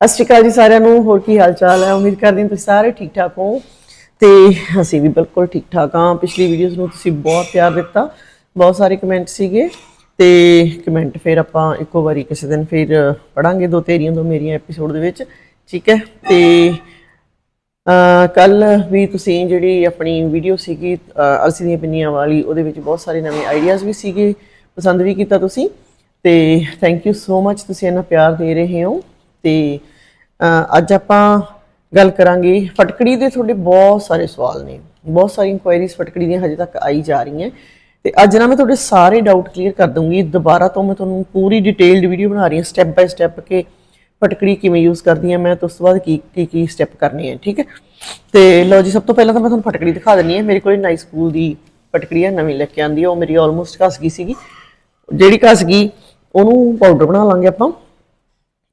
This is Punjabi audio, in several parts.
ਸਤਿ ਸ਼੍ਰੀ ਅਕਾਲ ਜੀ ਸਾਰਿਆਂ ਨੂੰ ਹੋਰ ਕੀ ਹਾਲ ਚਾਲ ਹੈ? ਉਮੀਦ ਕਰਦੀ ਹਾਂ ਤੁਸੀਂ ਸਾਰੇ ਠੀਕ ਠਾਕ ਹੋ ਤੇ ਅਸੀਂ ਵੀ ਬਿਲਕੁਲ ਠੀਕ ਠਾਕ ਹਾਂ। ਪਿਛਲੀ ਵੀਡੀਓਜ਼ ਨੂੰ ਤੁਸੀਂ ਬਹੁਤ ਪਿਆਰ ਦਿੱਤਾ ਬਹੁਤ ਸਾਰੇ ਕਮੈਂਟ ਸੀਗੇ ਤੇ ਕਮੈਂਟ ਫਿਰ ਆਪਾਂ ਇੱਕੋ ਵਾਰੀ ਕਿਸੇ ਦਿਨ ਫਿਰ ਪੜਾਂਗੇ ਦੋ ਤੇਰੀਆਂ ਦੋ ਮੇਰੀਆਂ ਐਪੀਸੋਡ ਦੇ ਵਿੱਚ ਠੀਕ ਹੈ? ਤੇ ਕੱਲ ਵੀ ਤੁਸੀਂ ਜਿਹੜੀ ਆਪਣੀ ਵੀਡੀਓ ਸੀਗੀ ਅਹ, ਅਲਸੀ ਦੀਆਂ ਪਿੰਨੀਆਂ ਵਾਲੀ ਉਹਦੇ ਵਿੱਚ ਬਹੁਤ ਸਾਰੇ ਨਵੇਂ ਆਈਡੀਆਜ਼ ਵੀ ਸੀਗੇ ਪਸੰਦ ਵੀ ਕੀਤਾ ਤੁਸੀਂ ਤੇ ਥੈਂਕ ਯੂ ਸੋ ਮੱਚ ਤੁਸੀਂ ਇੰਨਾ ਪਿਆਰ ਦੇ ਰਹੇ ਹੋ। ਤੇ ਅੱਜ ਆਪਾਂ ਗੱਲ ਕਰਾਂਗੇ ਫਟਕੜੀ ਦੇ ਤੁਹਾਡੇ ਬਹੁਤ ਸਾਰੇ ਸਵਾਲ ਨੇ। ਬਹੁਤ ਸਾਰੀ ਇਨਕੁਆਇਰੀਜ਼ ਫਟਕੜੀ ਦੀਆਂ ਹਜੇ ਤੱਕ ਆਈ ਜਾ ਰਹੀਆਂ। ਤੇ ਅੱਜ ਨਾ ਮੈਂ ਤੁਹਾਡੇ ਸਾਰੇ ਡਾਊਟ ਕਲੀਅਰ ਕਰ ਦੂੰਗੀ ਦੁਬਾਰਾ ਤੋਂ ਮੈਂ ਤੁਹਾਨੂੰ ਪੂਰੀ ਡਿਟੇਲਡ ਵੀਡੀਓ ਬਣਾ ਰਹੀ ਹਾਂ ਸਟੈਪ ਬਾਈ ਸਟੈਪ ਕਿ ਫਟਕੜੀ ਕਿਵੇਂ ਯੂਜ਼ ਕਰਦੀ ਹਾਂ ਮੈਂ ਤੇ ਉਸ ਤੋਂ ਬਾਅਦ ਕੀ ਕੀ ਕੀ ਸਟੈਪ ਕਰਨੇ ਆ, ਠੀਕ ਹੈ? ਤੇ ਲਓ ਜੀ, ਸਭ ਤੋਂ ਪਹਿਲਾਂ ਤਾਂ ਮੈਂ ਤੁਹਾਨੂੰ ਫਟਕੜੀ ਦਿਖਾ ਦਿੰਨੀ ਹਾਂ। ਮੇਰੇ ਕੋਲ ਨਾਈ ਸਕੂਲ ਦੀ ਫਟਕੜੀ ਹੈ ਨਵੀਂ ਲੈ ਕੇ ਆਂਦੀ ਆ। ਉਹ ਮੇਰੀ ਆਲਮੋਸਟ ਘਸ ਗਈ ਸੀਗੀ। ਜਿਹੜੀ ਘਸ ਗਈ, ਉਹਨੂੰ ਪਾਊਡਰ ਬਣਾ ਲਾਂਗੇ ਆਪਾਂ।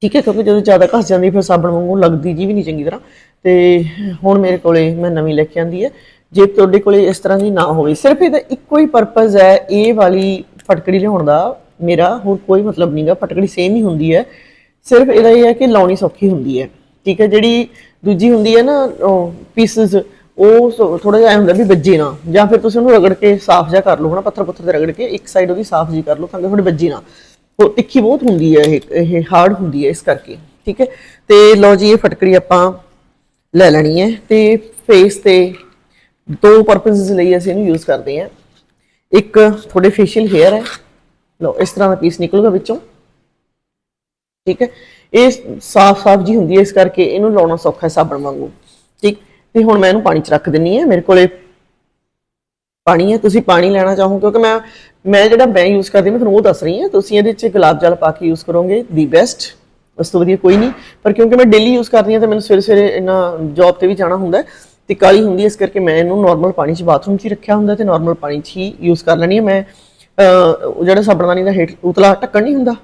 ਠੀਕ ਹੈ, ਕਿਉਂਕਿ ਜਦੋਂ ਜ਼ਿਆਦਾ ਘਸ ਜਾਂਦੀ, ਫਿਰ ਸਾਬਣ ਵਾਂਗੂ ਲੱਗਦੀ ਜੀ ਵੀ ਨਹੀਂ ਚੰਗੀ ਤਰ੍ਹਾਂ। ਤੇ ਹੁਣ ਮੇਰੇ ਕੋਲੇ ਮੈਂ ਨਵੀਂ ਲੈ ਕੇ ਆਂਦੀ ਹੈ। ਜੇ ਤੁਹਾਡੇ ਕੋਲੇ ਇਸ ਤਰ੍ਹਾਂ ਦੀ ਨਾ ਹੋਵੇ, ਸਿਰਫ ਇਹਦਾ ਇੱਕੋ ਹੀ ਪਰਪਸ ਹੈ ਇਹ ਵਾਲੀ ਫਟਕੜੀ ਲਿਆਉਣ ਦਾ ਮੇਰਾ। ਹੋਰ ਕੋਈ ਮਤਲਬ ਨਹੀਂਗਾ ਫਟਕੜੀ ਸੇਮ ਹੀ ਹੁੰਦੀ ਹੈ। ਸਿਰਫ ਇਹਦਾ ਇਹ ਹੈ ਕਿ ਲਾਉਣੀ ਸੌਖੀ ਹੁੰਦੀ ਹੈ। ਠੀਕ ਹੈ, ਜਿਹੜੀ ਦੂਜੀ ਹੁੰਦੀ ਹੈ ਨਾ ਪੀਸਸ ਉਹ ਥੋੜਾ ਜਿਹਾ ਐਂ ਹੁੰਦਾ ਵੀ ਵੱਜੇ ਨਾ, ਜਾਂ ਫਿਰ ਤੁਸੀਂ ਉਹਨੂੰ ਰਗੜ ਕੇ ਸਾਫ਼ ਜਿਹਾ ਕਰ ਲਓ, ਹਨਾ ਪੱਥਰ ਪੱਥਰ ਤੇ ਰਗੜ ਕੇ ਇੱਕ ਸਾਈਡ ਉਹਦੀ ਸਾਫ਼ ਜੀ ਕਰ ਲਓ ਤਾਂ ਕਿ ਥੋੜੀ ਵੱਜੇ ਨਾ। ਉਹ ਤਿੱਖੀ ਬਹੁਤ ਹੁੰਦੀ ਹੈ ਇਹ ਇਹ ਹਾਰਡ ਹੁੰਦੀ ਹੈ ਇਸ ਕਰਕੇ, ਠੀਕ ਹੈ? ਤੇ ਲਓ ਜੀ, ਇਹ ਫਟਕੜੀ ਆਪਾਂ ਲੈ ਲੈਣੀ ਹੈ ਤੇ ਫੇਸ ਤੇ ਦੋ ਪਰਪਸਸ ਲਈ ਅਸੀਂ ਇਹਨੂੰ ਯੂਜ਼ ਕਰਦੇ ਹਾਂ। ਇੱਕ ਤੁਹਾਡੇ ਫੇਸ਼ੀਅਲ ਹੇਅਰ ਹੈ। ਲਓ, ਇਸ ਤਰ੍ਹਾਂ ਦਾ ਪੀਸ ਨਿਕਲੂਗਾ ਵਿੱਚੋਂ। ਠੀਕ ਹੈ? ਇਹ ਸਾਫ਼-ਸਾਫ਼ ਜੀ ਹੁੰਦੀ ਹੈ, ਇਸ ਕਰਕੇ ਇਹਨੂੰ ਲਾਉਣਾ ਸੌਖਾ ਹੈ ਸਾਬਣ ਵਾਂਗੂ। ਠੀਕ? ਤੇ ਹੁਣ ਮੈਂ ਇਹਨੂੰ ਪਾਣੀ 'ਚ ਰੱਖ ਦਿੰਨੀ ਹੈ। ਮੇਰੇ ਕੋਲੇ ਪਾਣੀ ਹੈ ਤੁਸੀਂ ਪਾਣੀ ਲੈਣਾ ਚਾਹੋ ਕਿਉਂਕਿ ਮੈਂ ਮੈਂ ਜਿਹੜਾ ਮੈਂ ਯੂਜ਼ ਕਰਦੀ ਮੈਂ ਤੁਹਾਨੂੰ ਉਹ ਦੱਸ ਰਹੀ ਹਾਂ ਤੁਸੀਂ ਇਹਦੇ 'ਚ ਗੁਲਾਬ ਜਲ ਪਾ ਕੇ ਯੂਜ਼ ਕਰੋਗੇ ਦੀ ਬੈਸਟ ਉਸ ਤੋਂ ਵਧੀਆ ਕੋਈ ਨਹੀਂ। ਪਰ ਕਿਉਂਕਿ ਮੈਂ ਡੇਲੀ ਯੂਜ਼ ਕਰਦੀ ਹਾਂ ਤਾਂ ਮੈਨੂੰ ਸਵੇਰੇ ਸਵੇਰੇ ਇਹਨਾਂ ਜੌਬ ਤੇ ਵੀ ਜਾਣਾ ਹੁੰਦਾ ਹੈ ਤੇ ਕਾਲੀ ਹੁੰਦੀ ਹੈ ਇਸ ਕਰਕੇ ਮੈਂ ਇਹਨੂੰ ਨਾਰਮਲ ਪਾਣੀ 'ਚ ਬਾਥਰੂਮ 'ਚ ਹੀ ਰੱਖਿਆ ਹੁੰਦਾ ਤੇ ਨਾਰਮਲ ਪਾਣੀ 'ਚ ਹੀ ਯੂਜ਼ ਕਰ ਲੈਣੀ ਹੈ ਮੈਂ। ਅਹ, ਉਹ ਜਿਹੜਾ ਸਾਬਣਦਾਨੀ ਦਾ ਹੇਠ ਉਤਲਾ ਢੱਕਣ ਨਹੀਂ ਹੁੰਦਾ?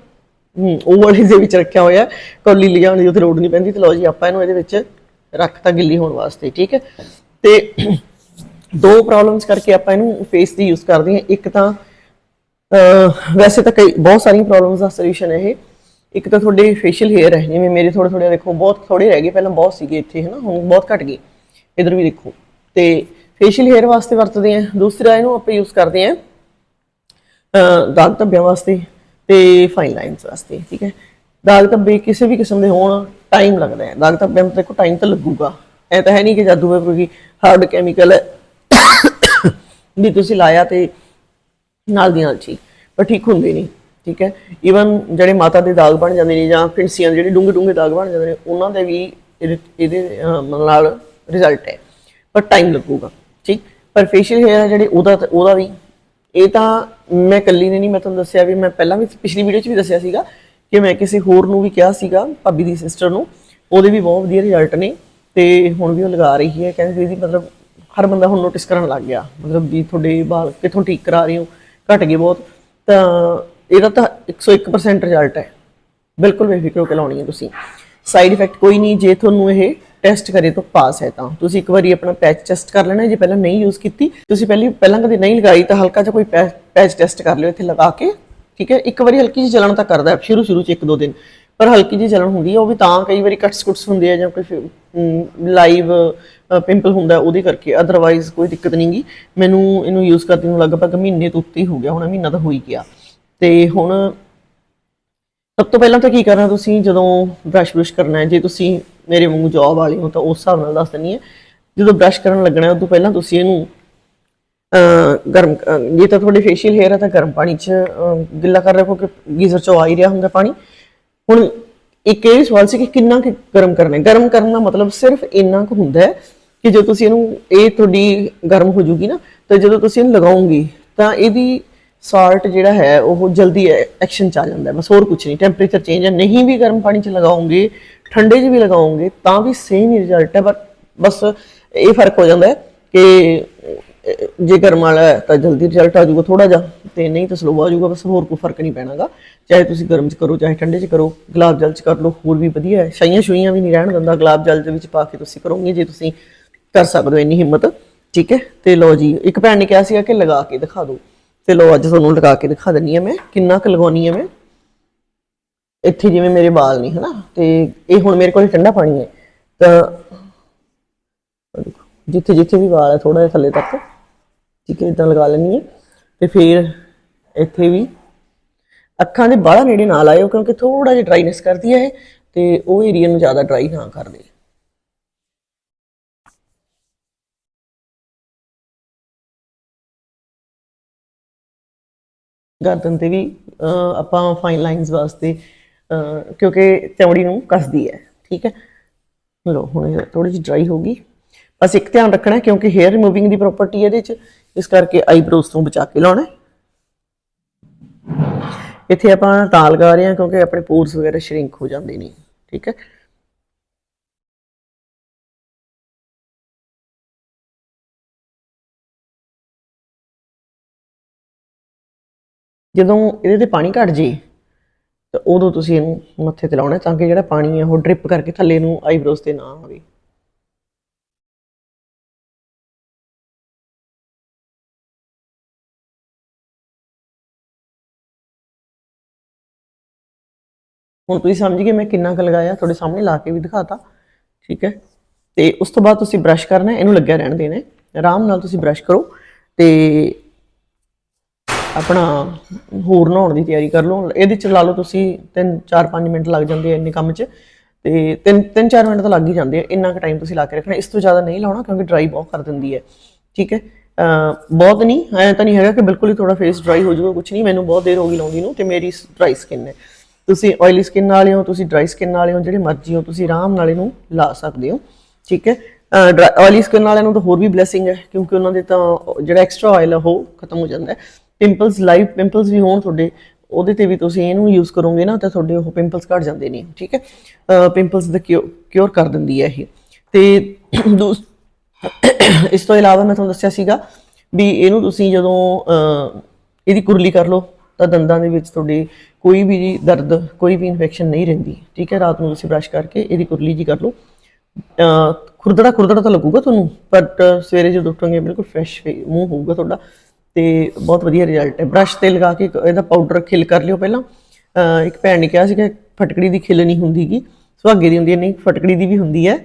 ਉਹ ਵਾਲੀ ਦੇ ਵਿੱਚ ਰੱਖਿਆ ਹੋਇਆ ਕੌਲੀ ਲਿਜਾਣ ਦੀ ਉੱਥੇ ਲੋੜ ਨਹੀਂ ਪੈਂਦੀ ਤੇ ਲਓ ਜੀ ਆਪਾਂ ਇਹਨੂੰ ਇਹਦੇ ਵਿੱਚ ਰੱਖ ਰੱਖਤਾ ਗਿੱਲੀ ਹੋਣ ਵਾਸਤੇ ਠੀਕ ਹੈ? ਤੇ ਦੋ ਪ੍ਰੋਬਲਮਸ ਕਰਕੇ ਆਪਾਂ ਇਹਨੂੰ ਫੇਸ ਦੀ ਯੂਜ਼ ਕਰਦੇ ਹਾਂ। ਇੱਕ ਤਾਂ ਵੈਸੇ ਤਾਂ ਕਈ, ਬਹੁਤ ਸਾਰੀਆਂ ਪ੍ਰੋਬਲਮਸ ਦਾ ਸੋਲੂਸ਼ਨ ਹੈ ਇਹ। ਇੱਕ ਤਾਂ ਤੁਹਾਡੇ ਫੇਸ਼ੀਅਲ ਹੇਅਰ ਹੈ, ਜਿਵੇਂ ਮੇਰੇ ਥੋੜੇ ਥੋੜੇ ਦੇਖੋ, ਬਹੁਤ ਥੋੜੇ ਰਹਿ ਗਏ, ਪਹਿਲਾਂ ਬਹੁਤ ਸੀਗੇ ਇੱਥੇ, ਹਨਾ, ਹੁਣ ਬਹੁਤ ਘਟ ਗਏ। ਇਧਰ ਵੀ ਦੇਖੋ। ਤੇ ਫੇਸ਼ੀਅਲ ਹੇਅਰ ਵਾਸਤੇ ਵਰਤਦੇ ਆ ਦੂਸਰਾ, ਇਹਨੂੰ ਆਪਾਂ ਯੂਜ਼ ਕਰਦੇ ਆ ਦਾਗ ਧੱਬਿਆਂ ਵਾਸਤੇ ਤੇ ਫਾਈਨ ਲਾਈਨਸ ਵਾਸਤੇ, ਠੀਕ ਹੈ। ਦਾਗ ਧੱਬੇ ਕਿਸੇ ਵੀ ਕਿਸਮ ਦੇ ਹੋਣ ਟਾਈਮ ਲੱਗਦਾ ਹੈ। ਦਾਗ ਧੱਬਿਆਂ ਤੇ ਦੇਖੋ ਟਾਈਮ ਤਾਂ ਲੱਗੂਗਾ। ਐ ਤਾਂ ਹੈ ਨਹੀਂ ਕਿ ਜਾਦੂ ਹੈ ਕੋਈ ਹਾਰਡ ਕੈਮੀਕਲ ਹੈ। ਵੀ ਤੁਸੀਂ ਲਾਇਆ ਤੇ ਨਾਲ ਦੀ ਨਾਲ ਠੀਕ ਪਰ ਠੀਕ ਹੁੰਦੇ ਨਹੀਂ ਠੀਕ ਹੈ? ਈਵਨ ਜਿਹੜੇ ਮਾਤਾ ਦੇ ਦਾਗ ਬਣ ਜਾਂਦੇ ਨੇ ਜਾਂ ਫਿੰਸੀਆਂ ਦੇ ਜਿਹੜੇ ਡੂੰਘੇ ਡੂੰਘੇ ਦਾਗ ਬਣ ਜਾਂਦੇ ਨੇ ਉਹਨਾਂ ਦੇ ਵੀ ਇਹਦੇ ਇਹਦੇ, ਅਹ, ਨਾਲ ਰਿਜ਼ਲਟ ਹੈ। ਪਰ ਟਾਈਮ ਲੱਗੂਗਾ ਠੀਕ? ਪਰ ਫੇਸ਼ੀਅਲ ਹੇਅਰ ਜਿਹੜੇ ਉਹਦਾ ਤਾਂ- ਉਹਦਾ ਵੀ। ਇਹ ਤਾਂ ਮੈਂ ਇਕੱਲੀ ਨੇ ਨਹੀਂ ਮੈਂ ਤੁਹਾਨੂੰ ਦੱਸਿਆ ਵੀ ਮੈਂ ਪਹਿਲਾਂ ਵੀ ਪਿਛਲੀ ਵੀਡੀਓ 'ਚ ਵੀ ਦੱਸਿਆ ਸੀਗਾ ਕਿ ਮੈਂ ਕਿਸੇ ਹੋਰ ਨੂੰ ਵੀ ਕਿਹਾ ਸੀਗਾ ਭਾਬੀ ਦੀ ਸਿਸਟਰ ਨੂੰ ਉਹਦੇ ਵੀ ਬਹੁਤ ਵਧੀਆ ਰਿਜ਼ਲਟ ਨੇ ਤੇ ਹੁਣ ਵੀ ਉਹ ਲਗਾ ਰਹੀ ਹੈ ਕਹਿੰਦੇ ਦੀਦੀ ਮਤਲਬ ਹਰ ਬੰਦਾ ਹੁਣ ਨੋਟਿਸ ਕਰਨ ਲੱਗ ਗਿਆ। ਮਤਲਬ ਵੀ ਤੁਹਾਡੇ ਵਾਲ ਕਿੱਥੋਂ ਠੀਕ ਕਰਾ ਰਹੇ ਹੋ, ਘਟ ਗਏ ਬਹੁਤ। ਤਾਂ ਇਹਦਾ ਤਾਂ 101% ਰਿਜ਼ਲਟ ਹੈ। ਬਿਲਕੁਲ ਬੇਫਿਕਰ ਹੋ ਕੇ ਲਾਉਣੀ ਹੈ ਤੁਸੀਂ। ਸਾਈਡ ਇਫੈਕਟ ਕੋਈ ਨਹੀਂ, ਜੇ ਤੁਹਾਨੂੰ ਇਹ ਟੈਸਟ ਕਰੇ ਤਾਂ ਪਾਸ ਹੈ ਤਾਂ। ਤੁਸੀਂ ਇੱਕ ਵਾਰੀ ਆਪਣਾ ਪੈਚ ਟੈਸਟ ਕਰ ਲੈਣਾ, ਜੇ ਪਹਿਲਾਂ ਨਹੀਂ ਯੂਜ਼ ਕੀਤੀ, ਤੁਸੀਂ ਪਹਿਲੀ ਪਹਿਲਾਂ ਕਦੇ ਨਹੀਂ ਲਗਾਈ ਤਾਂ ਹਲਕਾ ਜਿਹਾ ਕੋਈ ਪੈਚ ਟੈਸਟ ਕਰ ਲਿਓ ਇੱਥੇ ਲਗਾ ਕੇ। ਠੀਕ ਹੈ? ਇੱਕ ਵਾਰੀ ਹਲਕੀ ਜਿਹੀ ਜਲਣ ਤਾਂ ਕਰਦਾ ਸ਼ੁਰੂ ਸ਼ੁਰੂ ਚ ਇੱਕ ਦੋ ਦਿਨ। ਪਰ ਹਲਕੀ ਜਿਹੀ ਜਲਣ ਹੁੰਦੀ ਹੈ, ਉਹ ਵੀ ਤਾਂ ਕਈ ਵਾਰੀ ਕੱਟਸ ਕੁਟਸ ਹੁੰਦੇ ਆ ਜਾਂ ਕੋਈ ਲਾਈਵ ਪਿੰਪਲ ਹੁੰਦਾ ਉਹਦੇ ਕਰਕੇ ਅਦਰਵਾਈਜ਼ ਕੋਈ ਦਿੱਕਤ ਨਹੀਂਗੀ ਮੈਨੂੰ ਇਹਨੂੰ ਯੂਜ਼ ਕਰਦੀ ਨੂੰ ਲਗਭਗ ਮਹੀਨੇ ਤੋਂ ਉੱਤੇ ਹੀ ਹੋ ਗਿਆ, ਹੁਣ ਮਹੀਨਾ ਤਾਂ ਹੋ ਹੀ ਗਿਆ। ਤੇ ਹੁਣ ਸਭ ਤੋਂ ਪਹਿਲਾਂ ਤਾਂ ਕੀ ਕਰਨਾ ਤੁਸੀਂ, ਜਦੋਂ ਬ੍ਰਸ਼ ਬ੍ਰਸ਼ ਕਰਨਾ ਹੈ, ਜੇ ਤੁਸੀਂ ਮੇਰੇ ਵਾਂਗੂ ਜੌਬ ਵਾਲੇ ਹੋ, ਤਾਂ ਉਸ ਹਿਸਾਬ ਨਾਲ ਦੱਸ ਦਿੰਨੀ ਹੈ। ਜਦੋਂ ਬ੍ਰਸ਼ ਕਰਨ ਲੱਗਣਾ ਹੈ, ਉਦੋਂ ਪਹਿਲਾਂ ਤੁਸੀਂ ਇਹਨੂੰ ਅਹ ਗਰਮ ਜੇ ਤਾਂ ਤੁਹਾਡੇ ਫੇਸ਼ੀਅਲ ਹੇਅਰ ਹੈ ਤਾਂ ਗਰਮ ਪਾਣੀ 'ਚ ਗਿੱਲਾ ਕਰ ਰੱਖੋ ਕਿ ਗੀਜ਼ਰ 'ਚੋਂ ਆ ਹੀ ਰਿਹਾ ਹੁੰਦਾ ਪਾਣੀ। ਹੁਣ ਇੱਕ ਇਹ ਵੀ ਸਵਾਲ ਸੀ ਕਿ ਕਿੰਨਾ ਕੁ ਗਰਮ ਕਰਨਾ ਹੈ? ਗਰਮ ਕਰਨ ਦਾ ਮਤਲਬ ਸਿਰਫ ਇੰਨਾ ਕੁ ਹੁੰਦਾ ਹੈ ਕਿ ਜਦੋਂ ਤੁਸੀਂ ਇਹਨੂੰ, ਇਹ ਤੁਹਾਡੀ ਗਰਮ ਹੋ ਜੂਗੀ ਨਾ, ਤਾਂ ਜਦੋਂ ਤੁਸੀਂ ਇਹਨੂੰ ਲਗਾਓਗੇ, ਤਾਂ ਇਹਦੀ ਸਾਲਟ ਜਿਹੜਾ ਹੈ, ਉਹ ਜਲਦੀ ਐਕਸ਼ਨ ਚ ਆ ਜਾਂਦਾ ਬਸ ਹੋਰ ਕੁਝ ਨਹੀਂ। ਟੈਂਪਰੇਚਰ ਚੇਂਜ ਹੈ। ਨਹੀਂ ਵੀ ਗਰਮ ਪਾਣੀ ਚ ਲਗਾਓਗੇ, ਠੰਡੇ 'ਚ ਵੀ ਲਗਾਓਗੇ, ਤਾਂ ਵੀ ਸੇਮ ਹੀ ਰਿਜ਼ਲਟ ਹੈ। ਪਰ ਬਸ ਇਹ ਫ਼ਰਕ ਹੋ ਜਾਂਦਾ ਹੈ ਕਿ ਜੇ ਗਰਮ ਵਾਲਾ ਹੈ ਤਾਂ ਜਲਦੀ ਰਿਜ਼ਲਟ ਆ ਜਾਊਗਾ ਥੋੜਾ ਜਿਹਾ ਤੇ ਨਹੀਂ ਤਾਂ ਸਲੋ ਆ ਜਾਊਗਾ ਬਸ ਹੋਰ ਕੋਈ ਫ਼ਰਕ ਨਹੀਂ ਪੈਣਾਗਾ। ਚਾਹੇ ਤੁਸੀਂ ਗਰਮ 'ਚ ਕਰੋ ਚਾਹੇ ਠੰਡੇ 'ਚ ਕਰੋ ਗੁਲਾਬ ਜਲ 'ਚ ਕਰ ਲਓ ਹੋਰ ਵੀ ਵਧੀਆ ਹੈ। ਛਾਈਆਂ ਛੁਈਆਂ ਵੀ ਨਹੀਂ ਰਹਿਣ ਦਿੰਦਾ ਗੁਲਾਬ ਜਲ ਦੇ ਵਿੱਚ ਪਾ ਕੇ ਤੁਸੀਂ ਕਰੋਗੇ ਜੇ ਤੁਸੀਂ ਕਰ ਸਕਦੇ ਹੋ ਇੰਨੀ ਹਿੰਮਤ ਠੀਕ ਹੈ? ਤੇ ਲਓ ਜੀ ਇੱਕ ਭੈਣ ਨੇ ਕਿਹਾ ਸੀਗਾ ਕਿ ਲਗਾ ਕੇ ਦਿਖਾ ਦਿਓ। ਤੇ ਲਓ ਅੱਜ ਤੁਹਾਨੂੰ ਲਗਾ ਕੇ ਦਿਖਾ ਦਿੰਨੀ ਆ ਮੈਂ ਕਿੰਨਾ ਕੁ ਲਗਾਉਣੀ ਆ ਮੈਂ। ਇੱਥੇ ਜਿਵੇਂ ਮੇਰੇ ਵਾਲ ਨਹੀਂ ਹਨਾ? ਤੇ ਇਹ ਹੁਣ ਮੇਰੇ ਕੋਲ ਠੰਡਾ ਪਾਣੀ ਹੈ। ਤਾਂ ਦੇਖੋ, ਜਿੱਥੇ ਜਿੱਥੇ ਵੀ ਵਾਲ ਹੈ ਥੋੜਾ ਜਿਹਾ ਥੱਲੇ ਤੱਕ। ਠੀਕ ਹੈ ਇਦਾਂ ਲਗਾ ਲੈਣੀ ਹੈ। ਤੇ ਫਿਰ ਇੱਥੇ ਵੀ ਅੱਖਾਂ ਦੇ ਬਾਹਲਾ ਨੇੜੇ ਨਾ ਲਾਇਓ ਕਿਉਂਕਿ ਥੋੜਾ ਜਿਹਾ ਡਰਾਈਨੈਸ ਕਰਦੀ ਹੈ ਤੇ ਉਹ ਏਰੀਆ ਨੂੰ ਜ਼ਿਆਦਾ ਡਰਾਈ ਨਾ ਕਰ ਦੇ ਗਰਦਨ ਤੇ ਵੀ ਅਹ, ਆਪਾਂ ਫਾਈਨ ਲਾਈਨਸ ਵਾਸਤੇ ਅਹ, ਕਿਉਂਕਿ ਚਮੜੀ ਨੂੰ ਕੱਸਦੀ ਹੈ ਠੀਕ ਹੈ? ਲੋ ਹੁਣ ਥੋੜੀ ਜਿਹੀ ਡਰਾਈ ਹੋ ਗਈ। ਬਸ ਇੱਕ ਧਿਆਨ ਰੱਖਣਾ ਕਿਉਂਕਿ ਹੇਅਰ ਰਿਮੂਵਿੰਗ ਦੀ ਪ੍ਰਾਪਰਟੀ ਇਹਦੇ ਚ ਇਸ ਕਰਕੇ ਆਈਬ੍ਰੋਜ਼ ਤੋਂ ਬਚਾ ਕੇ ਲਾਉਣਾ ਇੱਥੇ ਆਪਾਂ ਤਾਂ ਲਗਾ ਰਹੇ ਹਾਂ ਕਿਉਂਕਿ ਆਪਣੇ ਪੋਰਸ ਵਗੈਰਾ ਸ਼ਰਿੰਕ ਹੋ ਜਾਂਦੇ ਨੇ, ਠੀਕ ਹੈ? ਜਦੋਂ ਇਹਦੇ ਤੇ ਪਾਣੀ ਘਟ ਜੇ, ਤਾਂ ਉਦੋਂ ਤੁਸੀਂ ਇਹਨੂੰ ਮੱਥੇ ਤੇ ਲਾਉਣਾ ਤਾਂ ਕਿ ਜਿਹੜਾ ਪਾਣੀ ਹੈ ਉਹ ਡ੍ਰਿਪ ਕਰਕੇ ਥੱਲੇ ਨੂੰ ਆਈਬ੍ਰੋਜ਼ ਤੇ ਨਾ ਆਵੇ। ਹੁਣ ਤੁਸੀਂ ਸਮਝ ਗਏ ਮੈਂ ਕਿੰਨਾ ਕੁ ਲਗਾਇਆ, ਤੁਹਾਡੇ ਸਾਹਮਣੇ ਲਾ ਕੇ ਵੀ ਦਿਖਾਤਾ, ਠੀਕ ਹੈ? ਤੇ ਉਸ ਤੋਂ ਬਾਅਦ ਤੁਸੀਂ ਬ੍ਰਸ਼ ਕਰਨਾ ਇਹਨੂੰ ਲੱਗਿਆ ਰਹਿਣ ਦੇਣਾ ਆਰਾਮ ਨਾਲ ਤੁਸੀਂ ਬ੍ਰਸ਼ ਕਰੋ ਤੇ ਆਪਣਾ ਹੋਰ ਨਹਾਉਣ ਦੀ ਤਿਆਰੀ ਕਰ ਲਓ। ਇਹਦੇ ਚ ਲਾ ਲਓ ਤੁਸੀਂ 3 4 5 ਮਿੰਟ ਲੱਗ ਜਾਂਦੇ ਆ ਇੰਨੇ ਕੰਮ 'ਚ। ਤੇ 3 3 4 ਮਿੰਟ ਤਾਂ ਲੱਗ ਹੀ ਜਾਂਦੇ ਆ, ਇੰਨਾ ਕੁ ਟਾਈਮ ਤੁਸੀਂ ਲਾ ਕੇ ਰੱਖਣਾ। ਇਸ ਤੋਂ ਜ਼ਿਆਦਾ ਨਹੀਂ ਲਾਉਣਾ ਕਿਉਂਕਿ ਡਰਾਈ ਬਹੁਤ ਕਰ ਦਿੰਦੀ ਹੈ, ਠੀਕ ਹੈ? ਬਹੁਤ ਨਹੀਂ, ਐ ਤਾਂ ਨਹੀਂ ਹੈਗਾ ਕਿ ਬਿਲਕੁਲ ਹੀ ਥੋੜਾ ਫੇਸ ਡਰਾਈ ਹੋ ਜਾਊਗਾ ਕੁਝ ਨਹੀਂ। ਮੈਨੂੰ ਬਹੁਤ ਦੇਰ ਹੋ ਗਈ ਲਾਉਂਦੀ ਨੂੰ ਤੇ ਮੇਰੀ ਡਰਾਈ ਸਕਿਨ ਹੈ। ਤੁਸੀਂ ਆਇਲੀ ਸਕਿਨ ਵਾਲੇ ਹੋ, ਤੁਸੀਂ ਡਰਾਈ ਸਕਿਨ ਵਾਲੇ ਹੋ, ਜਿਹੜੇ ਮਰਜ਼ੀ ਹੋ, ਤੁਸੀਂ ਆਰਾਮ ਨਾਲ ਇਹਨੂੰ ਲਾ ਸਕਦੇ ਹੋ, ਠੀਕ ਹੈ? ਆਇਲੀ ਸਕਿਨ ਵਾਲਿਆਂ ਨੂੰ ਤਾਂ ਹੋਰ ਵੀ ਬਲੇਸਿੰਗ ਹੈ, ਕਿਉਂਕਿ ਉਹਨਾਂ ਦੇ ਤਾਂ ਜਿਹੜਾ ਐਕਸਟਰਾ ਆਇਲ ਹੈ ਉਹ ਖਤਮ ਹੋ ਜਾਂਦਾ ਹੈ। ਪਿੰਪਲਸ ਲਾਈਵ ਪਿੰਪਲਸ ਵੀ ਹੋਣ ਤੁਹਾਡੇ, ਉਹਦੇ ਤੇ ਵੀ ਤੁਸੀਂ ਇਹਨੂੰ ਯੂਜ਼ ਕਰੋਗੇ ਨਾ, ਤਾਂ ਤੁਹਾਡੇ ਉਹ ਪਿੰਪਲਸ ਘਟ ਜਾਂਦੇ ਨੇ, ਠੀਕ ਹੈ? ਪਿੰਪਲਸ ਦਾ ਕਿਉਰ ਕਰ ਦਿੰਦੀ ਹੈ ਇਹ। ਤੇ ਦੂਸ, ਇਸ ਤੋਂ ਇਲਾਵਾ ਮੈਂ ਤੁਹਾਨੂੰ ਦੱਸਿਆ ਸੀਗਾ ਵੀ ਇਹਨੂੰ ਤੁਸੀਂ ਜਦੋਂ ਇਹਦੀ ਕੁਰਲੀ ਕਰ ਲਓ, ਤਾਂ ਦੰਦਾਂ ਦੇ ਵਿੱਚ ਤੁਹਾਡੇ ਕੋਈ ਵੀ ਦਰਦ, ਕੋਈ ਵੀ ਇਨਫੈਕਸ਼ਨ ਨਹੀਂ ਰਹਿੰਦੀ। ਠੀਕ ਹੈ, ਰਾਤ ਨੂੰ ਤੁਸੀਂ ਬ੍ਰਸ਼ ਕਰਕੇ ਇਹਦੀ ਕੁਰਲੀ ਜੀ ਕਰ ਲਓ। ਖੁਰਦੜਾ ਖੁਰਦੜਾ ਤਾਂ ਲੱਗੂਗਾ ਤੁਹਾਨੂੰ ਬਟ ਸਵੇਰੇ ਜਦੋਂ ਉੱਠੋਗੇ ਬਿਲਕੁਲ ਫਰੈਸ਼ ਮੂੰਹ ਹੋਊਗਾ ਤੁਹਾਡਾ ਤੇ ਬਹੁਤ ਵਧੀਆ ਰਿਜ਼ਲਟ ਹੈ। ਬ੍ਰਸ਼ ਤੇ ਲਗਾ ਕੇ ਇਹਦਾ ਪਾਊਡਰ ਖਿਲ ਕਰ ਲਿਓ ਪਹਿਲਾਂ। ਇੱਕ ਭੈਣ ਨੇ ਕਿਹਾ ਸੀ ਕਿ ਫਟਕੜੀ ਦੀ ਖਿਲ ਨਹੀਂ ਹੁੰਦੀਗੀ ਸੁਹਾਗੇ ਦੀ ਹੁੰਦੀ ਹੈ, ਨਹੀਂ, ਫਟਕੜੀ ਦੀ ਵੀ ਹੁੰਦੀ ਹੈ।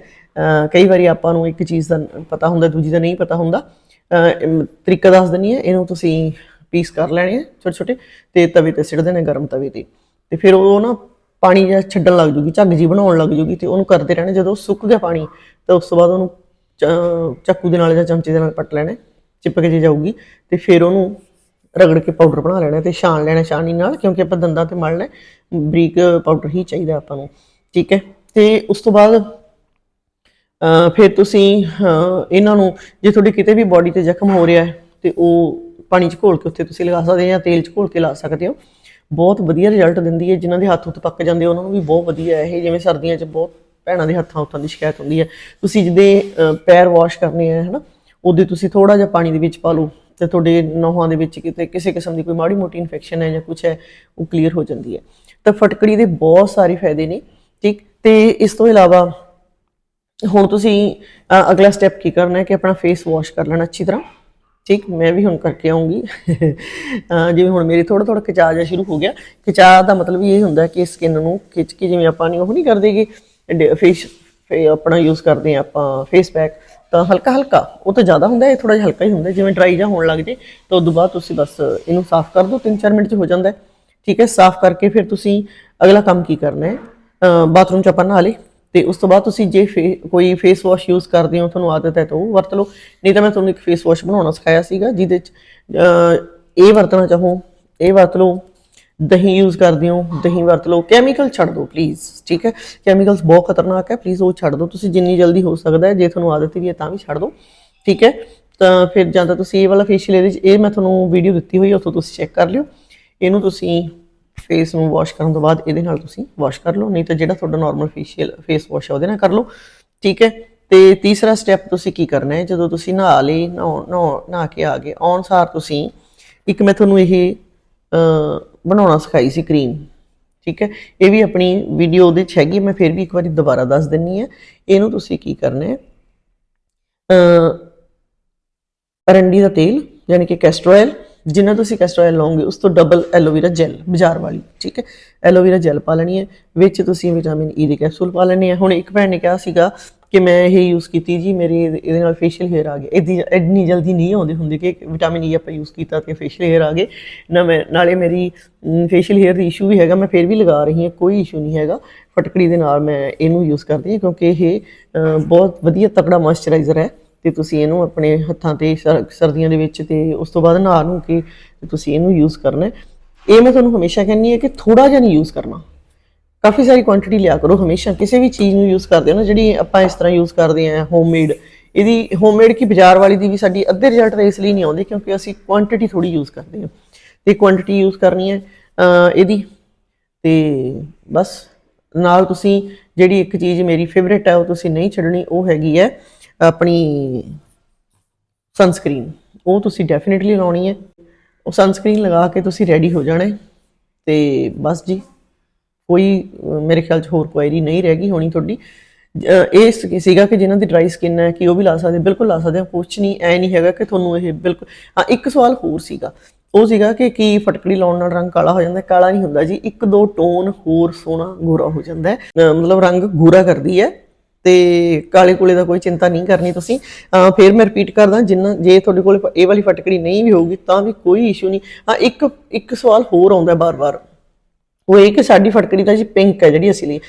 ਕਈ ਵਾਰੀ ਆਪਾਂ ਨੂੰ ਇੱਕ ਚੀਜ਼ ਦਾ ਪਤਾ ਹੁੰਦਾ, ਦੂਜੀ ਦਾ ਨਹੀਂ ਪਤਾ ਹੁੰਦਾ। ਤਰੀਕਾ ਦੱਸ ਦਿੰਨੀ ਹੈ, ਇਹਨੂੰ ਤੁਸੀਂ ਪੀਸ ਕਰ ਲੈਣੇ ਆ ਛੋਟੇ ਛੋਟੇ ਤੇ ਤਵੇ ਤੇ ਸਿੱਟ ਦੇਣੇ ਗਰਮ ਤਵੇ ਤੇ ਤੇ ਫਿਰ ਉਹ ਨਾ ਪਾਣੀ ਜਿਹਾ ਛੱਡਣ ਲੱਗ ਜੂਗੀ ਝੱਗ ਜੀ ਬਣਾਉਣ ਲੱਗ ਜੂਗੀ ਤੇ ਉਹਨੂੰ ਕਰਦੇ ਰਹਿਣਾ ਜਦੋਂ ਸੁੱਕ ਗਿਆ ਪਾਣੀ ਤਾਂ ਉਸ ਤੋਂ ਬਾਅਦ ਉਹਨੂੰ ਚ- ਚਾਕੂ ਦੇ ਨਾਲ ਜਾਂ ਚਮਚੇ ਦੇ ਨਾਲ ਪੱਟ ਲੈਣਾ ਚਿਪਕ ਜੇ ਜਾਊਗੀ ਤੇ ਫਿਰ ਉਹਨੂੰ ਰਗੜ ਕੇ ਪਾਊਡਰ ਬਣਾ ਲੈਣਾ ਤੇ ਛਾਣ ਲੈਣਾ ਛਾਣੀ ਨਾਲ ਕਿਉਂਕਿ ਆਪਾਂ ਦੰਦਾਂ ਤੇ ਮਲਣਾ ਹੈ। ਬਰੀਕ ਪਾਊਡਰ ਹੀ ਚਾਹੀਦਾ ਆਪਾਂ ਨੂੰ ਠੀਕ ਹੈ ਤੇ ਉਸ ਤੋਂ ਬਾਅਦ ਅਹ ਫਿਰ ਤੁਸੀਂ ਅਹ, ਇਹਨਾਂ ਨੂੰ ਜੇ ਤੁਹਾਡੀ ਕਿਤੇ ਵੀ ਬਾਡੀ ਤੇ ਜ਼ਖਮ ਹੋ ਰਿਹਾ ਹੈ ਤੇ ਉਹ ਪਾਣੀ 'ਚ ਘੋਲ ਕੇ ਉੱਥੇ ਤੁਸੀਂ ਲਗਾ ਸਕਦੇ ਹੋ ਜਾਂ ਤੇਲ 'ਚ ਘੋਲ ਕੇ ਲਾ ਸਕਦੇ ਹੋ। ਬਹੁਤ ਵਧੀਆ ਰਿਜ਼ਲਟ ਦਿੰਦੀ ਹੈ। ਜਿਨ੍ਹਾਂ ਦੇ ਹੱਥ ਉੱਤੇ ਪੱਕ ਜਾਂਦੇ ਉਹਨਾਂ ਨੂੰ ਵੀ ਬਹੁਤ ਵਧੀਆ ਇਹ ਜਿਵੇਂ ਸਰਦੀਆਂ 'ਚ ਬਹੁਤ ਭੈਣਾਂ ਦੇ ਹੱਥਾਂ ਉੱਤਾਂ ਦੀ ਸ਼ਿਕਾਇਤ ਹੁੰਦੀ ਹੈ। ਤੁਸੀਂ ਜਿਹਦੇ ਪੈਰ ਵਾਸ਼ ਕਰਨੇ ਆ, ਹਨਾ, ਉਹਦੇ ਤੁਸੀਂ ਥੋੜਾ ਜਿਹਾ ਪਾਣੀ ਦੇ ਵਿੱਚ ਪਾ ਲਓ ਤੇ ਤੁਹਾਡੇ ਨਹੁਆਂ ਦੇ ਵਿੱਚ ਕਿਤੇ ਕਿਸੇ ਕਿਸਮ ਦੀ ਕੋਈ ਮਾੜੀ ਮੋਟੀ ਇਨਫੈਕਸ਼ਨ ਹੈ ਜਾਂ ਕੁਝ ਹੈ, ਉਹ ਕਲੀਅਰ ਹੋ ਜਾਂਦੀ ਹੈ। ਤਾਂ ਫਟਕੜੀ ਦੇ ਬਹੁਤ ਸਾਰੇ ਫਾਇਦੇ ਨੇ, ਠੀਕ? ਤੇ ਇਸ ਤੋਂ ਇਲਾਵਾ ਹੁਣ ਤੁਸੀਂ ਅਗਲਾ ਸਟੈਪ ਕੀ ਕਰਨਾ ਹੈ ਕਿ ਆਪਣਾ ਫੇਸ ਵਾਸ਼ ਕਰ ਲੈਣਾ ਅੱਛੀ ਤਰ੍ਹਾਂ। ਠੀਕ, ਮੈਂ ਵੀ ਹੁਣ ਕਰਕੇ ਆਉਂਗੀ। ਜਿਵੇਂ ਹੁਣ ਮੇਰੀ ਥੋੜਾ ਥੋੜਾ ਖਿਚਾ ਜਾ ਸ਼ੁਰੂ ਹੋ ਗਿਆ। ਖਿਚਾ ਦਾ ਮਤਲਬ ਇਹ ਹੁੰਦਾ ਕਿ ਸਕਿਨ ਨੂੰ ਖਿੱਚ ਕੇ ਜਿਵੇਂ ਆਪਾਂ ਨਹੀਂ ਉਹ ਨਹੀਂ ਕਰਦੇਗੇ ਫੇਸ ਆਪਣਾ ਯੂਜ਼ ਕਰਦੇ ਆ ਆਪਾਂ ਫੇਸ ਪੈਕ ਤਾਂ ਹਲਕਾ ਹਲਕਾ, ਉਹ ਤਾਂ ਜ਼ਿਆਦਾ ਹੁੰਦਾ, ਇਹ ਥੋੜਾ ਜਿਹਾ ਹਲਕਾ ਹੀ ਹੁੰਦਾ, ਜਿਵੇਂ ਡਰਾਈ ਜਾਂ ਹੋਣ ਲੱਗ ਜੇ। ਤਾਂ ਉਦੋਂ ਬਾਅਦ ਤੁਸੀਂ ਬਸ ਇਹਨੂੰ ਸਾਫ਼ ਕਰ ਦਿਓ 3-4 ਮਿੰਟ 'ਚ ਹੋ ਜਾਂਦਾ ਠੀਕ ਹੈ, ਸਾਫ਼ ਕਰਕੇ ਫਿਰ ਤੁਸੀਂ ਅਗਲਾ ਕੰਮ ਕੀ ਕਰਨਾ ਹੈ? ਬਾਥਰੂਮ 'ਚ ਆਪਾਂ ਨਹਾ ਲਈ ਤੇ ਉਸ ਤੋਂ ਬਾਅਦ ਤੁਸੀਂ ਜੇ ਫੇ- ਕੋਈ ਫੇਸ ਵਾਸ਼ ਯੂਜ਼ ਕਰਦੇ ਹੋ, ਤੁਹਾਨੂੰ ਆਦਤ ਹੈ ਤਾਂ ਉਹ ਵਰਤ ਲਓ। ਨਹੀਂ ਤਾਂ ਮੈਂ ਤੁਹਾਨੂੰ ਇੱਕ ਫੇਸ ਵਾਸ਼ ਬਣਾਉਣਾ ਸਿਖਾਇਆ ਸੀਗਾ, ਜਿਹਦੇ 'ਚ ਇਹ ਵਰਤਣਾ ਚਾਹੋ, ਇਹ ਵਰਤ ਲਓ, ਦਹੀਂ ਯੂਜ਼ ਕਰਦੇ ਹੋ, ਦਹੀਂ ਵਰਤ ਲਓ। ਕੈਮੀਕਲ ਛੱਡ ਦਿਓ ਪਲੀਜ਼ ਠੀਕ ਹੈ? ਕੈਮੀਕਲਸ ਬਹੁਤ ਖਤਰਨਾਕ ਹੈ ਪਲੀਜ਼ ਉਹ ਛੱਡ ਦਿਓ ਤੁਸੀਂ ਜਿੰਨੀ ਜਲਦੀ ਹੋ ਸਕਦਾ ਹੈ, ਜੇ ਤੁਹਾਨੂੰ ਆਦਤ ਵੀ ਹੈ ਤਾਂ ਵੀ ਛੱਡ ਦਿਓ ਠੀਕ ਹੈ? ਤਾਂ ਫਿਰ ਜਾਂ ਤਾਂ ਤੁਸੀਂ ਇਹ ਵਾਲਾ ਫੇਸ਼ੀਅਲ ਇਹਦੇ 'ਚ, ਇਹ ਮੈਂ ਤੁਹਾਨੂੰ ਵੀਡੀਓ ਦਿੱਤੀ ਹੋਈ ਹੈ, ਉੱਥੋਂ ਤੁਸੀਂ ਚੈੱਕ ਕਰ ਲਿਓ। ਇਹਨੂੰ ਤੁਸੀਂ ਫੇਸ ਨੂੰ ਵਾਸ਼ ਕਰਨ ਤੋਂ ਬਾਅਦ ਇਹਦੇ ਨਾਲ ਤੁਸੀਂ ਵਾਸ਼ ਕਰ ਲਓ, ਨਹੀਂ ਤਾਂ ਜਿਹੜਾ ਤੁਹਾਡਾ ਨਾਰਮਲ ਫੇਸ਼ੀਅਲ ਫੇਸ ਵਾਸ਼ ਹੈ ਉਹਦੇ ਨਾਲ ਕਰ ਲਓ, ਠੀਕ ਹੈ? ਤੇ ਤੀਸਰਾ ਸਟੈਪ ਤੁਸੀਂ ਕੀ ਕਰਨਾ ਹੈ? ਜਦੋਂ ਤੁਸੀਂ ਨਹਾ ਲਈ ਨਹਾ ਨਹਾ ਨਹਾ ਕੇ ਆ ਗਏ, ਆਉਣ ਸਾਰ ਤੁਸੀਂ ਇੱਕ ਮੈਂ ਤੁਹਾਨੂੰ ਇਹ ਬਣਾਉਣਾ ਸਿਖਾਈ ਸੀ ਕਰੀਮ ਠੀਕ ਹੈ? ਇਹ ਵੀ ਆਪਣੀ ਵੀਡੀਓ ਉਹਦੇ 'ਚ ਹੈਗੀ, ਮੈਂ ਫਿਰ ਵੀ ਇੱਕ ਵਾਰੀ ਦੁਬਾਰਾ ਦੱਸ ਦਿੰਨੀ ਹੈ। ਇਹਨੂੰ ਤੁਸੀਂ ਕੀ ਕਰਨਾ ਹੈ? ਅ ਅਰੰਡੀ ਦਾ ਤੇਲ, ਯਾਨੀ ਕਿ ਕੈਸਟਰ ਆਇਲ ਜਿੰਨਾ ਤੁਸੀਂ ਕੈਸਟਰ ਆਇਲ ਲਓਗੇ, ਉਸ ਤੋਂ ਡਬਲ ਐਲੋਵੇਰਾ ਜੈਲ ਬਾਜ਼ਾਰ ਵਾਲੀ, ਠੀਕ ਹੈ? ਐਲੋਵੇਰਾ ਜੈਲ ਪਾ ਲੈਣੀ ਹੈ, ਵਿੱਚ ਤੁਸੀਂ ਵਿਟਾਮਿਨ ਈ e ਦੇ ਕੈਪਸੂਲ ਪਾ ਲੈਣੇ ਆ। ਹੁਣ ਇੱਕ ਭੈਣ ਨੇ ਕਿਹਾ ਸੀਗਾ ਕਿ ਮੈਂ ਇਹ ਯੂਜ਼ ਕੀਤੀ ਜੀ, ਮੇਰੇ ਇਹਦੇ ਨਾਲ ਫੇਸ਼ੀਅਲ ਹੇਅਰ ਆ ਗਏ। ਇਹਦੀ ਇੰਨੀ ਜਲਦੀ ਨਹੀਂ ਆਉਂਦੇ ਹੁੰਦੇ ਕਿ ਵਿਟਾਮਿਨ ਈ e ਆਪਾਂ ਯੂਜ਼ ਕੀਤਾ ਤੇ ਫੇਸ਼ੀਅਲ ਹੇਅਰ ਆ ਗਏ। ਨਾ ਮੈਂ ਨਾਲੇ ਮੇਰੀ ਫੇਸ਼ੀਅਲ ਹੇਅਰ ਦੀ ਇਸ਼ੂ ਵੀ ਹੈਗਾ, ਮੈਂ ਫਿਰ ਵੀ ਲਗਾ ਰਹੀ ਹਾਂ, ਕੋਈ ਇਸ਼ੂ ਨਹੀਂ ਹੈਗਾ। ਫਟਕੜੀ ਦੇ ਨਾਲ ਮੈਂ ਇਹਨੂੰ ਯੂਜ਼ ਕਰਦੀ ਹਾਂ ਕਿਉਂਕਿ ਇਹ ਬਹੁਤ ਵਧੀਆ ਤਕੜਾ ਮੋਇਸਚਰਾਈਜ਼ਰ ਹੈ। ਤੇ ਤੁਸੀਂ ਇਹਨੂੰ ਆਪਣੇ ਹੱਥਾਂ ਤੇ ਸਰਦੀਆਂ ਦੇ ਵਿੱਚ ਤੇ ਉਸ ਤੋਂ ਬਾਅਦ ਨਹਾ ਨੂੰ ਕੇ ਤੇ ਤੁਸੀਂ ਇਹਨੂੰ ਯੂਜ਼ ਕਰਨਾ ਇਹ ਮੈਂ ਤੁਹਾਨੂੰ ਹਮੇਸ਼ਾ ਕਹਿੰਦੀ ਹਾਂ ਕਿ ਥੋੜਾ ਜਿਹਾ ਨਹੀਂ ਯੂਜ਼ ਕਰਨਾ। ਕਾਫੀ ਸਾਰੀ ਕੁਆਂਟੀਟੀ ਲਿਆ ਕਰੋ ਹਮੇਸ਼ਾ। ਕਿਸੇ ਵੀ ਚੀਜ਼ ਨੂੰ ਯੂਜ਼ ਕਰਦੇ ਹੋ ਨਾ, ਜਿਹੜੀ ਆਪਾਂ ਇਸ ਤਰ੍ਹਾਂ ਯੂਜ਼ ਕਰਦੇ ਆਂ ਹੋਮਮੇਡ ਇਹਦੀ ਹੋਮਮੇਡ ਕੀ ਬਾਜ਼ਾਰ ਵਾਲੀ ਦੀ ਵੀ ਸਾਡੀ ਅੱਧੇ ਰਿਜ਼ਲਟ ਤਾਂ ਇਸ ਲਈ ਨਹੀਂ ਆਉਂਦੇ ਕਿਉਂਕਿ ਅਸੀਂ ਕੁਆਂਟੀਟੀ ਥੋੜੀ ਯੂਜ਼ ਕਰਦੇ ਹਾਂ। ਤੇ ਕੁਆਂਟੀਟੀ ਯੂਜ਼ ਕਰਨੀ ਹੈ ਇਹਦੀ। ਤੇ ਬਸ, ਨਾਲ ਤੁਸੀਂ ਜਿਹੜੀ ਇੱਕ ਚੀਜ਼ ਮੇਰੀ ਫੇਵਰੇਟ ਹੈ, ਉਹ ਤੁਸੀਂ ਨਹੀਂ ਛੱਡਣੀ, ਉਹ ਹੈਗੀ ਹੈ ਆਪਣੀ ਸਨਸਕ੍ਰੀਨ ਉਹ ਤੁਸੀਂ ਡੈਫੀਨਿਟਲੀ ਲਾਉਣੀ ਹੈ। ਉਹ ਸਨਸਕ੍ਰੀਨ ਲਗਾ ਕੇ ਤੁਸੀਂ ਰੈਡੀ ਹੋ ਜਾਣਾ ਹੈ। ਤੇ ਬਸ ਜੀ, ਕੋਈ ਮੇਰੇ ਖਿਆਲ 'ਚ ਹੋਰ ਕੁਆਇਰੀ ਨਹੀਂ ਰਹਿ ਗਈ ਹੋਣੀ ਤੁਹਾਡੀ। ਇਹ ਸੀਗਾ ਕਿ ਜਿਨ੍ਹਾਂ ਦੀ ਡਰਾਈ ਸਕਿਨ ਹੈ ਕਿ ਉਹ ਵੀ ਲਾ ਸਕਦੇ ਬਿਲਕੁਲ ਲਾ ਸਕਦੇ ਆ। ਕੁਛ ਨਹੀਂ, ਐ ਨਹੀਂ ਹੈਗਾ ਕਿ ਤੁਹਾਨੂੰ ਇਹ ਬਿਲਕੁਲ, ਹਾਂ, ਇੱਕ ਸਵਾਲ ਹੋਰ ਸੀਗਾ। ਉਹ ਸੀਗਾ ਕਿ ਕੀ ਫਟਕੜੀ ਲਾਉਣ ਨਾਲ ਰੰਗ ਕਾਲਾ ਹੋ ਜਾਂਦਾ ਕਾਲਾ ਨਹੀਂ ਹੁੰਦਾ ਜੀ। ਇੱਕ ਦੋ ਟੋਨ ਹੋਰ ਸੋਹਣਾ, ਗੋਰਾ ਹੋ ਜਾਂਦਾ ਮਤਲਬ ਰੰਗ ਗੋਰਾ ਕਰਦੀ ਹੈ। ਤੇ ਕਾਲੇ ਕੋਲੇ ਦਾ ਕੋਈ ਚਿੰਤਾ ਨਹੀਂ ਕਰਨੀ ਤੁਸੀਂ। ਫਿਰ ਮੈਂ ਰਿਪੀਟ ਕਰਦਾ, ਜਿੰਨਾ ਜੇ ਤੁਹਾਡੇ ਕੋਲ ਇਹ ਵਾਲੀ ਫਟਕੜੀ ਨਹੀਂ ਵੀ ਹੋਊਗੀ, ਤਾਂ ਵੀ ਕੋਈ ਇਸ਼ੂ ਨਹੀਂ। ਹਾਂ, ਇੱਕ ਇੱਕ ਸਵਾਲ ਹੋਰ ਆਉਂਦਾ ਬਾਰ-ਬਾਰ। ਉਹ ਇਹ ਕਿ ਸਾਡੀ ਫਟਕੜੀ ਦਾ ਜੀ ਪਿੰਕ ਹੈ ਜਿਹੜੀ ਅਸੀਂ ਲਈ।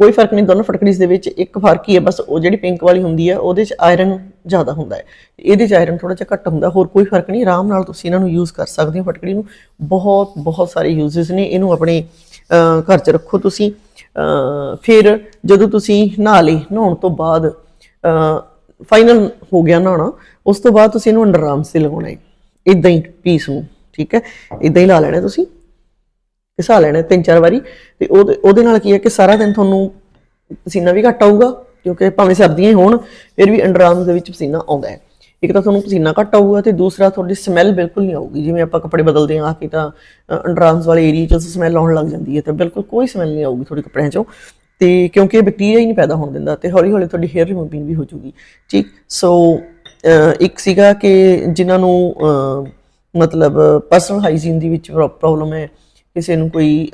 ਕੋਈ ਫ਼ਰਕ ਨਹੀਂ, ਦੋਨੋਂ ਫਟਕੜੀਜ਼ ਦੇ ਵਿੱਚ ਇੱਕ ਫ਼ਰਕ ਹੀ ਹੈ, ਬਸ ਉਹ ਜਿਹੜੀ ਪਿੰਕ ਵਾਲੀ ਹੁੰਦੀ ਹੈ, ਉਹਦੇ 'ਚ ਆਇਰਨ ਜ਼ਿਆਦਾ ਹੁੰਦਾ ਹੈ। ਇਹਦੇ 'ਚ ਆਇਰਨ ਥੋੜਾ ਜਿਹਾ ਘੱਟ ਹੁੰਦਾ, ਹੋਰ ਕੋਈ ਫ਼ਰਕ ਨਹੀਂ। ਆਰਾਮ ਨਾਲ ਤੁਸੀਂ ਇਹਨਾਂ ਨੂੰ ਯੂਜ਼ ਕਰ ਸਕਦੇ ਹੋ ਫਟਕੜੀ ਨੂੰ। ਬਹੁਤ ਬਹੁਤ ਸਾਰੇ ਯੂਜ਼ਸ ਨੇ, ਇਹਨੂੰ ਆਪਣੇ ਘਰ 'ਚ ਰੱਖੋ ਤੁਸੀਂ। ਫਿਰ ਜਦੋਂ ਤੁਸੀਂ ਨਹਾ ਲਈ ਨਹਾਉਣ ਤੋਂ ਬਾਅਦ ਫਾਈਨਲ ਹੋ ਗਿਆ ਨਹਾਉਣਾ, ਉਸ ਤੋਂ ਬਾਅਦ ਤੁਸੀਂ ਇਹਨੂੰ ਅੰਡਰ ਆਰਮਸ ਤੇ ਲਗਾਉਣਾ ਹੈ। ਇਦਾਂ ਹੀ ਪੀਸ ਨੂੰ, ਠੀਕ ਹੈ? ਇਦਾਂ ਹੀ ਲਾ ਲੈਣਾ ਤੁਸੀਂ। ਘਸਾ ਲੈਣਾ ਤਿੰਨ ਚਾਰ ਵਾਰੀ। ਤੇ ਉਹਦੇ ਉਹਦੇ ਨਾਲ ਕੀ ਹੈ ਕਿ ਸਾਰਾ ਦਿਨ ਤੁਹਾਨੂੰ ਪਸੀਨਾ ਵੀ ਘੱਟ ਆਊਗਾ, ਕਿਉਂਕਿ ਭਾਵੇਂ ਸਰਦੀਆਂ ਹੀ ਹੋਣ, ਫਿਰ ਵੀ ਅੰਡਰ ਆਰਮਸ ਦੇ ਵਿੱਚ ਪਸੀਨਾ ਆਉਂਦਾ ਹੈ। ਇੱਕ ਤਾਂ ਤੁਹਾਨੂੰ ਪਸੀਨਾ ਘੱਟ ਆਊਗਾ ਤੇ ਦੂਸਰਾ ਤੁਹਾਡੀ ਸਮੈਲ ਬਿਲਕੁਲ ਨਹੀਂ ਆਊਗੀ। ਜਿਵੇਂ ਆਪਾਂ ਕੱਪੜੇ ਬਦਲਦੇ ਹਾਂ, ਆ ਕੇ ਤਾਂ ਅੰਡਰ ਵਾਲੇ ਏਰੀਆ 'ਚ ਸਮੈਲ ਆਉਣ ਲੱਗ ਜਾਂਦੀ ਹੈ ਤਾਂ ਬਿਲਕੁਲ ਕੋਈ ਸਮੈਲ ਨਹੀਂ ਆਊਗੀ ਤੁਹਾਡੇ ਕੱਪੜਿਆਂ 'ਚੋਂ। ਤੇ ਕਿਉਂਕਿ ਇਹ ਬੈਕਟੀਰੀਆ ਹੀ ਨਹੀਂ ਪੈਦਾ ਹੋਣ ਦਿੰਦਾ ਤੇ ਹੌਲੀ ਹੌਲੀ ਤੁਹਾਡੀ ਹੇਅਰ ਰਿਮੂਵਿੰਗ ਵੀ ਹੋ ਜੂਗੀ ਠੀਕ? ਸੋ ਇੱਕ ਸੀਗਾ ਕਿ ਜਿਨ੍ਹਾਂ ਨੂੰ ਮਤਲਬ ਪਰਸਨਲ ਹਾਈਜੀਨ ਦੀ ਵਿੱਚ ਪ੍ਰੋਬਲਮ ਹੈ, ਕਿਸੇ ਨੂੰ ਕੋਈ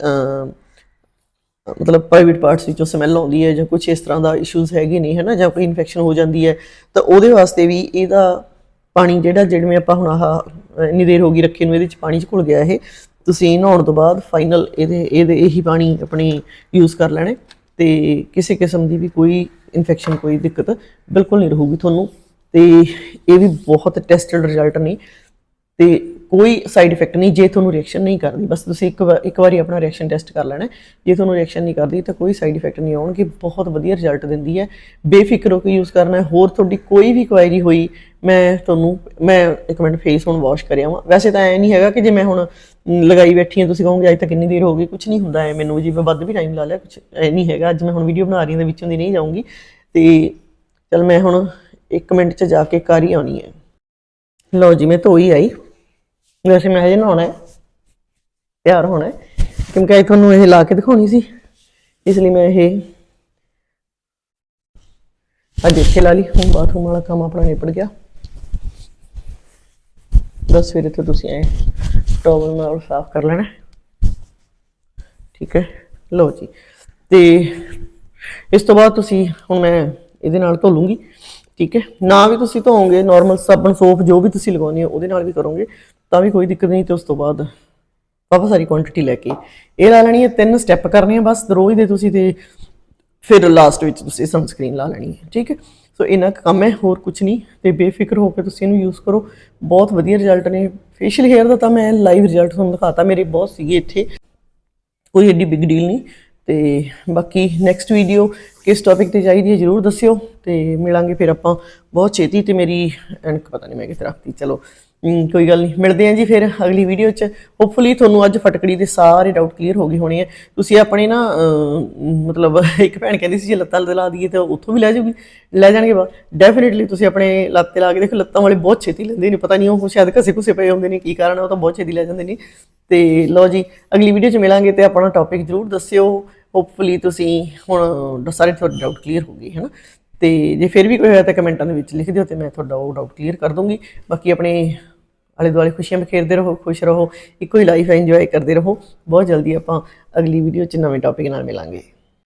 ਮਤਲਬ ਪ੍ਰਾਈਵੇਟ ਪਾਰਟਸ ਵਿੱਚੋਂ ਸਮੈਲ ਆਉਂਦੀ ਹੈ ਜਾਂ ਕੁਝ ਇਸ ਤਰ੍ਹਾਂ ਦਾ ਇਸ਼ੂਜ਼ ਹੈਗੇ ਨੇ ਨਾ ਜਾਂ ਕੋਈ ਇਨਫੈਕਸ਼ਨ ਹੋ ਜਾਂਦੀ ਹੈ, ਤਾਂ ਉਹਦੇ ਵਾਸਤੇ ਵੀ ਇਹਦਾ ਪਾਣੀ ਜਿਹੜਾ, ਜਿਵੇਂ ਆਪਾਂ ਹੁਣ ਆਹ ਇੰਨੀ ਦੇਰ ਹੋ ਗਈ ਰੱਖੇ ਨੂੰ, ਇਹਦੇ ਚ ਪਾਣੀ ਚ ਘੁਲ ਗਿਆ ਇਹ, ਤੁਸੀਂ ਨਹਾਉਣ ਤੋਂ ਬਾਅਦ ਫਾਈਨਲ ਇਹਦੇ ਇਹਦੇ ਇਹੀ ਪਾਣੀ ਆਪਣੀ ਯੂਜ਼ ਕਰ ਲੈਣੇ ਤੇ ਕਿਸੇ ਕਿਸਮ ਦੀ ਵੀ ਕੋਈ ਇਨਫੈਕਸ਼ਨ ਕੋਈ ਦਿੱਕਤ ਬਿਲਕੁਲ ਨਹੀਂ ਰਹੂਗੀ ਤੁਹਾਨੂੰ ਤੇ ਇਹ ਵੀ ਬਹੁਤ ਟੈਸਟਡ ਰਿਜ਼ਲਟ ਨੇ ਤੇ ਕੋਈ ਸਾਈਡ ਇਫੈਕਟ ਨਹੀਂ, ਜੇ ਤੁਹਾਨੂੰ ਰਿਐਕਸ਼ਨ ਨਹੀਂ ਕਰਦੀ, ਬਸ ਤੁਸੀਂ ਇੱਕ ਵਾਰ ਇੱਕ ਵਾਰੀ ਆਪਣਾ ਰਿਐਕਸ਼ਨ ਟੈਸਟ ਕਰ ਲੈਣਾ ਜੇ ਤੁਹਾਨੂੰ ਰਿਐਕਸ਼ਨ ਨਹੀਂ ਕਰਦੀ, ਤਾਂ ਕੋਈ ਸਾਈਡ ਇਫੈਕਟ ਨਹੀਂ ਆਉਣਗੇ, ਬਹੁਤ ਵਧੀਆ ਰਿਜ਼ਲਟ ਦਿੰਦੀ ਹੈ। ਬੇਫਿਕਰ ਹੋ ਕੇ ਯੂਜ਼ ਕਰਨਾ ਹੈ। ਹੋਰ ਤੁਹਾਡੀ ਕੋਈ ਵੀ ਕੁਐਰੀ ਹੋਈ, ਮੈਂ ਤੁਹਾਨੂੰ ਮੈਂ ਇੱਕ ਮਿੰਟ ਫੇਸ ਹੁਣ ਵਾਸ਼ ਕਰਿਆ ਵਾਂ। ਵੈਸੇ ਤਾਂ ਐ ਨਹੀਂ ਹੈਗਾ ਕਿ ਜੇ ਮੈਂ ਹੁਣ ਲਗਾਈ ਬੈਠੀ ਹਾਂ, ਤੁਸੀਂ ਕਹੋਗੇ, ਅੱਜ ਤੱਕ ਕਿੰਨੀ ਦੇਰ ਹੋ ਗਈ ਕੁਝ ਨਹੀਂ ਹੁੰਦਾ ਐ ਮੈਨੂੰ। ਜੀ ਮੈਂ ਵੱਧ ਵੀ ਟਾਈਮ ਲਾ ਲਿਆ ਕੁਝ ਐ ਨਹੀਂ ਹੈਗਾ। ਅੱਜ ਮੈਂ ਹੁਣ ਵੀਡੀਓ ਬਣਾ ਰਹੀ ਹਾਂ ਦੇ ਵਿੱਚੋਂ ਦੀ ਨਹੀਂ ਜਾਊਂਗੀ। ਤੇ ਚਲ ਮੈਂ ਹੁਣ 1 ਮਿੰਟ ਚ ਜਾ ਕੇ ਕਰ ਹੀ ਆਉਣੀ ਹੈ। ਲਓ ਜੀ, ਮੈਂ ਧੋਈ ਆਈ। ਵੈਸੇ ਮੈਂ ਹਜੇ ਨਹਾਉਣਾ ਹੈ, ਤਿਆਰ ਹੋਣਾ ਹੈ, ਕਿਉਂਕਿ ਅੱਜ ਤੁਹਾਨੂੰ ਇਹ ਲਾ ਕੇ ਦਿਖਾਉਣੀ ਸੀ, ਇਸ ਲਈ ਮੈਂ ਇਹ ਅੱਜ ਇੱਥੇ ਲਾ ਲਈ, ਹੁਣ ਬਾਥਰੂਮ ਵਾਲਾ ਕੰਮ ਆਪਣਾ ਨਿਪਟ ਗਿਆ। ਬਸ ਸਵੇਰੇ ਤੋਂ ਤੁਸੀਂ ਐ ਟੋਵਲ ਨਾਲ ਸਾਫ਼ ਕਰ ਲੈਣਾ ਠੀਕ ਹੈ? ਲਓ ਜੀ। ਤੇ ਇਸ ਤੋਂ ਬਾਅਦ ਤੁਸੀਂ ਹੁਣ ਮੈਂ ਇਹਦੇ ਨਾਲ ਧੋ ਲੂੰਗੀ ਠੀਕ ਹੈ? ਨਾ ਵੀ ਤੁਸੀਂ ਧੋਓਗੇ ਨਾਰਮਲ ਸਾਬਣ ਸੋਪ ਜੋ ਵੀ ਤੁਸੀਂ ਲਗਾਉਂਦੇ ਹੋ, ਉਹਦੇ ਨਾਲ ਵੀ ਕਰੋਗੇ, ਤਾਂ ਵੀ ਕੋਈ ਦਿੱਕਤ ਨਹੀਂ ਤੇ ਉਸ ਤੋਂ ਬਾਅਦ ਬਹੁਤ ਸਾਰੀ ਕੁਆਂਟੀਟੀ ਲੈ ਕੇ। ਇਹ ਲਾ ਲੈਣੀ ਹੈ, ਤਿੰਨ ਸਟੈਪ ਕਰਨੇ ਆ ਬਸ, ਰੋਜ਼ ਦੇ ਤੁਸੀਂ ਤੇ ਫਿਰ ਲਾਸਟ ਵਿੱਚ ਤੁਸੀਂ ਸਨਸਕ੍ਰੀਨ ਲਾ ਲੈਣੀ ਹੈ, ਠੀਕ ਹੈ? ਸੋ ਇਹਨਾਂ ਕੁ ਕੰਮ ਹੈ, ਹੋਰ ਕੁਝ ਨਹੀਂ ਤੇ ਬੇਫਿਕਰ ਹੋ ਕੇ ਤੁਸੀਂ ਇਹਨੂੰ ਯੂਜ਼ ਕਰੋ। ਬਹੁਤ ਵਧੀਆ ਰਿਜ਼ਲਟ ਨੇ। ਫੇਸ਼ੀਅਲ ਹੇਅਰ ਦਾ ਤਾਂ ਮੈਂ ਲਾਈਵ ਰਿਜ਼ਲਟ ਤੁਹਾਨੂੰ ਦਿਖਾਤਾ, ਮੇਰੇ ਬਹੁਤ ਸੀਗੇ ਇੱਥੇ। ਕੋਈ ਐਡੀ ਬਿਗ ਡੀਲ ਨਹੀਂ। ਤੇ ਬਾਕੀ ਨੈਕਸਟ ਵੀਡੀਓ ਕਿਸ ਟੌਪਿਕ ਤੇ ਚਾਹੀਦੀ ਹੈ ਜਰੂਰ ਦੱਸਿਓ ਤੇ ਮਿਲਾਂਗੇ ਫਿਰ ਆਪਾਂ ਬਹੁਤ ਛੇਤੀ ਤੇ ਮੇਰੀ, ਐਨਕ ਪਤਾ ਨਹੀਂ ਮੈਂ ਕਿੱਥੇ ਰੱਖਤੀ, ਚਲੋ। ਕੋਈ ਗੱਲ ਨਹੀਂ। ਮਿਲਦੇ ਹਾਂ ਜੀ ਫਿਰ ਅਗਲੀ ਵੀਡੀਓ 'ਚ। ਹੋਪਫੁਲੀ ਤੁਹਾਨੂੰ ਅੱਜ ਫਟਕੜੀ ਦੇ ਸਾਰੇ ਡਾਊਟ ਕਲੀਅਰ ਹੋ ਗਏ ਹੋਣੇ ਆ। ਤੁਸੀਂ ਆਪਣੇ ਨਾ ਮਤਲਬ ਇੱਕ ਭੈਣ ਕਹਿੰਦੀ ਸੀ, ਜੇ ਲੱਤਾਂ ਤੇ ਲਾ ਦਈਏ ਤਾਂ ਉੱਥੋਂ ਵੀ ਲੈ ਜਾਊਗੀ। ਲੈ ਜਾਣਗੇ ਬਾ ਡੈਫੀਨਿਟਲੀ ਤੁਸੀਂ ਆਪਣੇ ਲੱਤ ਤੇ ਲਾ ਕੇ ਦੇਖੋ, ਲੱਤਾਂ ਵਾਲੇ ਬਹੁਤ ਛੇਤੀ ਲੈਂਦੇ ਨੇ। ਪਤਾ ਨਹੀਂ ਉਹ ਸ਼ਾਇਦ ਘਸੇ ਘੁਸੇ ਪਏ ਹੁੰਦੇ ਨੇ, ਕੀ ਕਾਰਨ ਉਹ ਤਾਂ ਬਹੁਤ ਛੇਤੀ ਲੈ ਜਾਂਦੇ ਨੇ। ਤੇ ਲਓ ਜੀ, ਅਗਲੀ ਵੀਡੀਓ 'ਚ ਮਿਲਾਂਗੇ ਤੇ ਆਪਣਾ ਟੌਪਿਕ ਜਰੂਰ ਦੱਸਿਓ। ਹੋਪਫੁਲੀ ਤੁਸੀਂ ਹੁਣ ਸਾਰੇ ਤੁਹਾਡੇ ਡਾਊਟ ਕਲੀਅਰ ਹੋ ਗਏ ਹੈ ਨਾ ਤੇ ਜੇ ਫਿਰ ਵੀ ਕੋਈ ਹੋਇਆ ਤਾਂ ਕਮੈਂਟਾਂ ਦੇ ਵਿੱਚ ਲਿਖ ਦਿਓ ਤੇ ਮੈਂ ਤੁਹਾਡਾ ਉਹ ਡਾਊਟ ਕਲੀਅਰ ਕਰ ਦੂੰਗੀ ਬਾਕੀ ਆਪਣੇ ਆਲੇ ਦੁਆਲੇ ਖੁਸ਼ੀਆਂ ਬਖੇਰਦੇ ਰਹੋ, ਖੁਸ਼ ਰਹੋ, ਇੱਕੋ ਹੀ ਲਾਈਫ ਹੈ ਇੰਜੋਏ ਕਰਦੇ ਰਹੋ। ਬਹੁਤ ਜਲਦੀ ਆਪਾਂ ਅਗਲੀ ਵੀਡੀਓ 'ਚ ਨਵੇਂ ਟੌਪਿਕ ਨਾਲ ਮਿਲਾਂਗੇ।